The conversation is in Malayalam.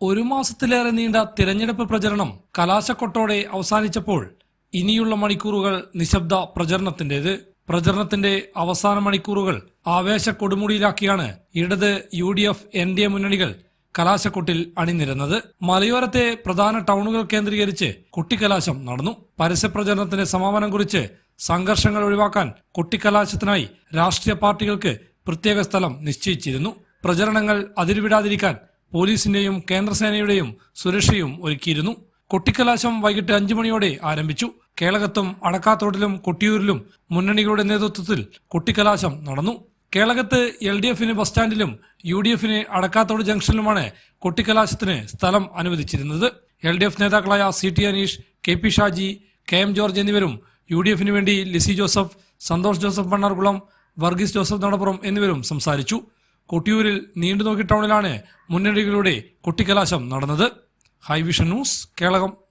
ഒരു മാസത്തിലേറെ നീണ്ട തിരഞ്ഞെടുപ്പ് പ്രചരണം കലാശക്കൊട്ടോടെ അവസാനിച്ചപ്പോൾ ഇനിയുള്ള മണിക്കൂറുകൾ നിശബ്ദ പ്രചരണത്തിന്റേത് പ്രചരണത്തിന്റെ അവസാന മണിക്കൂറുകൾ ആവേശ കൊടുമുടിയിലാക്കിയാണ് ഇടത് U D F N D A മുന്നണികൾ കലാശക്കൊട്ടിൽ അണിനിരുന്നത്. മലയോരത്തെ പ്രധാന ടൗണുകൾ കേന്ദ്രീകരിച്ച് കുട്ടിക്കലാശം നടന്നു. പരസ്യപ്രചരണത്തിന്റെ സമാപനം കുറിച്ച് സംഘർഷങ്ങൾ ഒഴിവാക്കാൻ കുട്ടിക്കലാശത്തിനായി രാഷ്ട്രീയ പാർട്ടികൾക്ക് പ്രത്യേക സ്ഥലം നിശ്ചയിച്ചിരുന്നു. പ്രചരണങ്ങൾ അതിരുവിടാതിരിക്കാൻ പോലീസിന്റെയും കേന്ദ്രസേനയുടെയും സുരക്ഷയും ഒരുക്കിയിരുന്നു. കൊട്ടിക്കലാശം വൈകിട്ട് അഞ്ചു മണിയോടെ ആരംഭിച്ചു. കേളകത്തും അടക്കാത്തോട്ടിലും കൊട്ടിയൂരിലും മുന്നണികളുടെ നേതൃത്വത്തിൽ കൊട്ടിക്കലാശം നടന്നു. കേളകത്ത് എൽ ഡി എഫിന് ബസ് സ്റ്റാൻഡിലും യു ഡി എഫിന് അടക്കാത്തോട് ജംഗ്ഷനിലുമാണ് കൊട്ടിക്കലാശത്തിന് സ്ഥലം അനുവദിച്ചിരുന്നത്. എൽ ഡി എഫ് നേതാക്കളായ C T Aneesh K P Shaji K M George എന്നിവരും യു ഡി എഫിന് വേണ്ടി ലിസി ജോസഫ് സന്തോഷ് ജോസഫ് മണ്ണാർകുളം വർഗീസ് ജോസഫ് നടപ്പുറം എന്നിവരും സംസാരിച്ചു. കൊട്ടിയൂരിൽ നീണ്ടുനോക്കി ടൗണിലാണ് മുന്നണികളുടെ കൊട്ടിക്കലാശം നടന്നത്. Hivision news Kelakam.